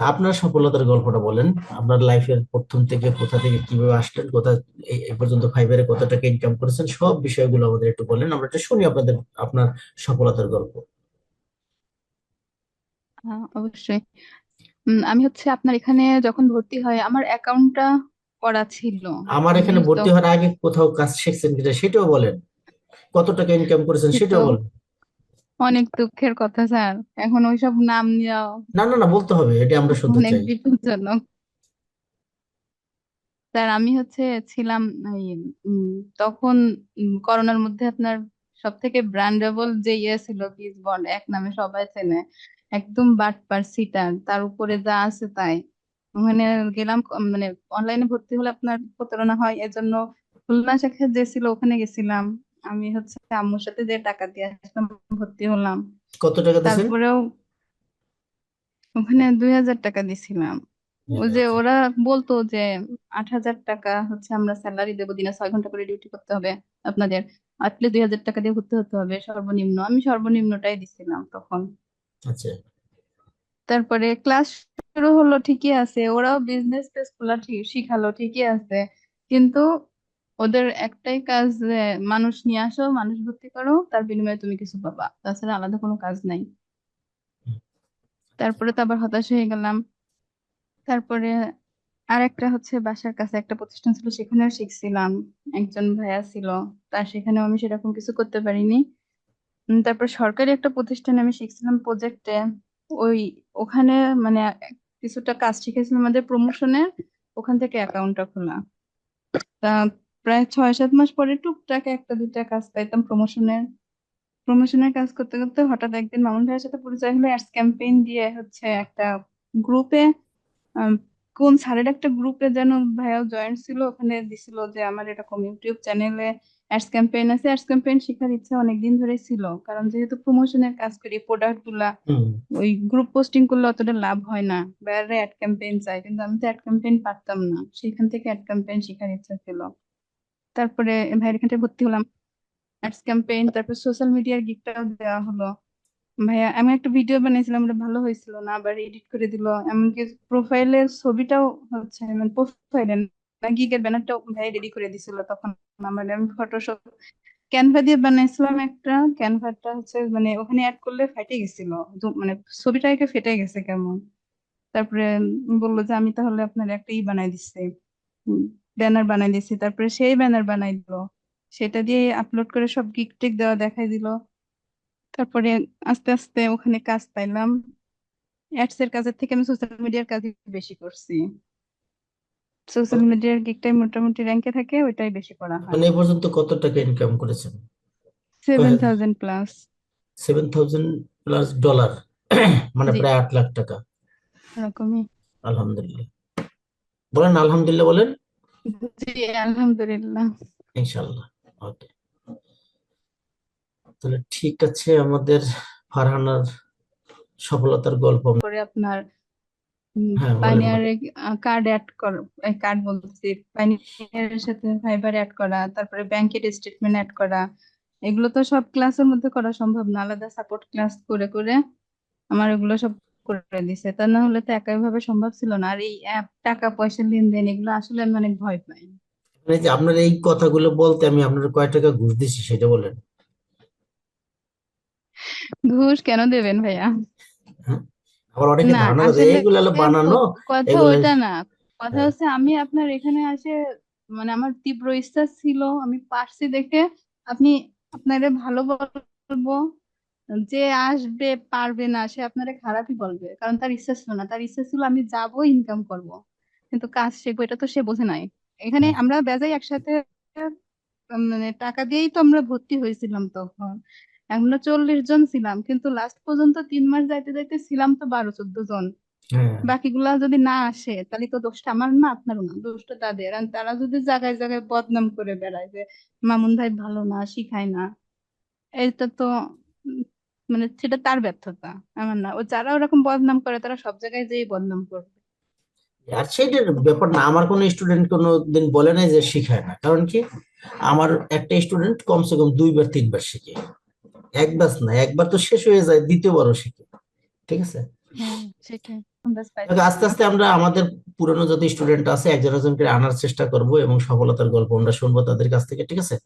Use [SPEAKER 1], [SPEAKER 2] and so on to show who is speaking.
[SPEAKER 1] আপনার সফলতার গল্পটা বলেন আপনার লাইফের প্রথম থেকে কোথা থেকে কীভাবে আসলেন কোথা এই পর্যন্ত ফাইবারে কত টাকা ইনকাম করেছেন সব বিষয়গুলো আমাদের একটু বলেন আমরা একটু শুনি আপনাদের আপনার সফলতার গল্প।
[SPEAKER 2] অবশ্যই। আমি হচ্ছে আপনার এখানে যখন ভর্তি হয় আমার অ্যাকাউন্টটা করা ছিল।
[SPEAKER 1] আমার এখানে ভর্তি হওয়ার আগে কোথাও কাজ শিখছেন কিনা সেটাও বলেন। কত টাকা ইনকাম করেছেন সেটাও বলেন।
[SPEAKER 2] অনেক দুঃখের কথা স্যার। এখন ওইসব নাম নেওয়া
[SPEAKER 1] না না না বলতে হবে এটা আমরা শুনতে
[SPEAKER 2] অনেক
[SPEAKER 1] চাই।
[SPEAKER 2] বিপজ্জনক। স্যার আমি হচ্ছে ছিলাম এই, উম, তখন উম, করোনার মধ্যে আপনার সব থেকে ব্র্যান্ডেবল যে ইয়ে ছিল পিস বন্ড এক নামে সবাই চেনে একদম বাটপার সিটার তার উপরে যা আছে তাই। ওখানে গেলাম ক- মানে অনলাইনে ভর্তি হলে আপনার প্রতারণা হয় এজন্য খুলনা শাখা যে ছিল ওখানে গেছিলাম। আমি হচ্ছে আম্মুর সাথে যে টাকা দিয়ে আসলাম ভর্তি হলাম।
[SPEAKER 1] কত টাকা দিয়েছেন
[SPEAKER 2] তারপরেও ওখানে দুই হাজার টাকা দিছিলাম। ওই যে ওরা বলতো যে আট হাজার টাকা হচ্ছে আমরা স্যালারি দেবো দিনে ছয় ঘণ্টা করে ডিউটি করতে হবে আপনাদের। আটলে দুই হাজার টাকা দিয়ে ঘুরতে হতে হবে সর্বনিম্ন। আমি সর্বনিম্নটাই দিছিলাম তখন।
[SPEAKER 1] আচ্ছা।
[SPEAKER 2] তারপরে ক্লাস শুরু হলো ঠিকই আছে ওরাও বিজনেস খোলা ঠিক শিখালো ঠিকই আছে। কিন্তু ওদের একটাই কাজ যে মানুষ নিয়ে আসো, মানুষ ভর্তি করো, তার বিনিময়ে তুমি কিছু পাবা। তাছাড়া আলাদা কোনো কাজ নাই। তারপরে তো আবার হতাশ হয়ে গেলাম। তারপরে আর একটা হচ্ছে বাসার কাছে একটা প্রতিষ্ঠান ছিল, সেখানেও শিখছিলাম। একজন ভাইয়া ছিল, তার সেখানেও আমি সেরকম কিছু করতে পারিনি। তারপর সরকারি একটা প্রতিষ্ঠানে আমি শিখছিলাম প্রজেক্টে ওই ওখানে মানে কিছুটা কাজ শিখেছিলাম আমাদের প্রমোশনের ওখান থেকে অ্যাকাউন্টটা খোলা। তা প্রায় ছয় সাত মাস পরে টুকটাক একটা দুইটা কাজ পাইতাম প্রমোশনের প্রমোশনের কাজ করতে করতে হঠাৎ একদিন মামুন ভাইয়ের সাথে পরিচয় হলো অ্যাডস ক্যাম্পেইন দিয়ে হচ্ছে একটা গ্রুপে কোন স্যারের একটা গ্রুপে যেন ভাইয়াও জয়েন্ট ছিল ওখানে দিছিল যে আমার এরকম ইউটিউব চ্যানেলে অ্যাডস ক্যাম্পেইন আছে। অ্যাডস ক্যাম্পেইন শেখার ইচ্ছা অনেকদিন ধরে ছিল কারণ যেহেতু প্রমোশনের কাজ করি
[SPEAKER 1] প্রোডাক্টগুলা
[SPEAKER 2] ওই গ্রুপ পোস্টিং করলে অতটা লাভ হয় না। বাইরে অ্যাড ক্যাম্পেইন চাই কিন্তু আমি তো অ্যাড ক্যাম্পেইন পারতাম না। সেখান থেকে অ্যাড ক্যাম্পেইন শেখার ইচ্ছা ছিল। তারপরে ভাইয়ের এখান ভর্তি হলাম। অ্যাডস ক্যাম্পেইন তারপর সোশ্যাল মিডিয়ার গিগটাও দেওয়া হলো। ভাইয়া, আমি একটা ভিডিও বানিয়েছিলাম ওটা ভালো হয়েছিল না, আবার এডিট করে দিল। এমনকি প্রোফাইলের ছবিটাও হচ্ছে মানে প্রোফাইলে না গিগের ব্যানারটাও ভাই রেডি করে দিছিল তখন। আমার আমি ফটোশপ ক্যানভা দিয়ে বানাইছিলাম একটা। ক্যানভাটা হচ্ছে মানে ওখানে অ্যাড করলে ফেটে গেছিল। মানে ছবিটা একে ফেটে গেছে কেমন? তারপরে বলল যে, আমি তাহলে আপনার একটা ই বানাই দিচ্ছি। ব্যানার বানাই দিয়েছি তারপরে সেই ব্যানার বানাই দিল। সেটা দিয়ে আপলোড করে সব গিক টিক দেওয়া দেখাই দিল। তারপরে আস্তে আস্তে ওখানে কাজ পাইলাম। অ্যাডস এর কাজের থেকে আমি সোশ্যাল মিডিয়ার কাজই বেশি করছি। সোশ্যাল মিডিয়ার গিগটাই মোটামুটি র্যাঙ্কে থাকে ওইটাই বেশি করা হয়।
[SPEAKER 1] মানে পর্যন্ত কত টাকা ইনকাম করেছেন?
[SPEAKER 2] Seven thousand plus
[SPEAKER 1] seven thousand plus dollar মানে প্রায় আট লাখ টাকা।
[SPEAKER 2] এরকমই
[SPEAKER 1] আলহামদুলিল্লাহ। বলেন আলহামদুলিল্লাহ বলেন।
[SPEAKER 2] জি আলহামদুলিল্লাহ।
[SPEAKER 1] ইনশাল্লাহ ওকে। তাহলে ঠিক আছে আমাদের ফারহানার সফলতার গল্প।
[SPEAKER 2] করে আপনার কার্ড অ্যাড কর কার্ড বলছি সাথে ফাইবার অ্যাড করা তারপরে ব্যাংকের স্টেটমেন্ট অ্যাড করা এগুলো তো সব ক্লাসের মধ্যে করা সম্ভব না। আলাদা সাপোর্ট ক্লাস করে করে আমার এগুলো সব করে দিছে। তা না হলে তো একাই ভাবে সম্ভব ছিল না। আর এই অ্যাপ টাকা পয়সা লেনদেন এগুলো আসলে আমি অনেক ভয় পাই।
[SPEAKER 1] মানে যে আপনার এই কথাগুলো বলতে আমি আপনার কয় টাকা ঘুষ দিছি সেটা বলেন।
[SPEAKER 2] ঘুষ কেন দেবেন ভাইয়া?
[SPEAKER 1] হ্যাঁ? আবার অনেকে
[SPEAKER 2] না
[SPEAKER 1] ধারণা করে
[SPEAKER 2] আসলে
[SPEAKER 1] এইগুলো হলো বানানো
[SPEAKER 2] কথা
[SPEAKER 1] এগুলো
[SPEAKER 2] ওইটা না। কথা
[SPEAKER 1] হ্যাঁ।
[SPEAKER 2] হচ্ছে আমি আপনার এখানে আসে মানে আমার তীব্র ইচ্ছা ছিল আমি পারছি দেখে। আপনি আপনারে ভালো বলব। যে আসবে পারবে না সে আপনারে খারাপই বলবে। কারণ তার ইচ্ছা ছিল না। তার ইচ্ছা ছিল আমি যাব ইনকাম করব। কিন্তু কাজ শিখব এটা তো সে বোঝে নাই। এখানে। আমরা বেজায় একসাথে মানে টাকা দিয়েই তো আমরা ভর্তি হয়েছিলাম তখন। আমরা চল্লিশ জন ছিলাম কিন্তু লাস্ট পর্যন্ত তিন মাস যাইতে যাইতে ছিলাম তো বারো চোদ্দ জন।
[SPEAKER 1] হ্যাঁ।
[SPEAKER 2] বাকিগুলা যদি না আসে তাহলে তো দোষটা আমার না আপনারও না। দোষটা তাদের। আর তারা যদি জায়গায় জায়গায় বদনাম করে বেড়ায় যে মামুন ভাই ভালো না শিখায় না এটা তো মানে সেটা তার ব্যর্থতা আমার না। ও যারা ওরকম বদনাম করে তারা সব জায়গায় যেই বদনাম করবে।
[SPEAKER 1] আর সেটার ব্যাপার না আমার কোনো স্টুডেন্ট কোনো দিন বলে নাই যে শিখায় না। কারণ কি? আমার একটা স্টুডেন্ট কমসে কম দুইবার তিনবার শিখে। একবার না একবার তো শেষ হয়ে যায় দ্বিতীয়বারও শিখে। ঠিক আছে?
[SPEAKER 2] হ্যাঁ
[SPEAKER 1] আস্তে আস্তে আমরা আমাদের পুরনো যত স্টুডেন্ট আছে একজন একজন করে আনার চেষ্টা করব এবং সফলতার গল্প আমরা শুনব তাদের কাছ থেকে ঠিক আছে?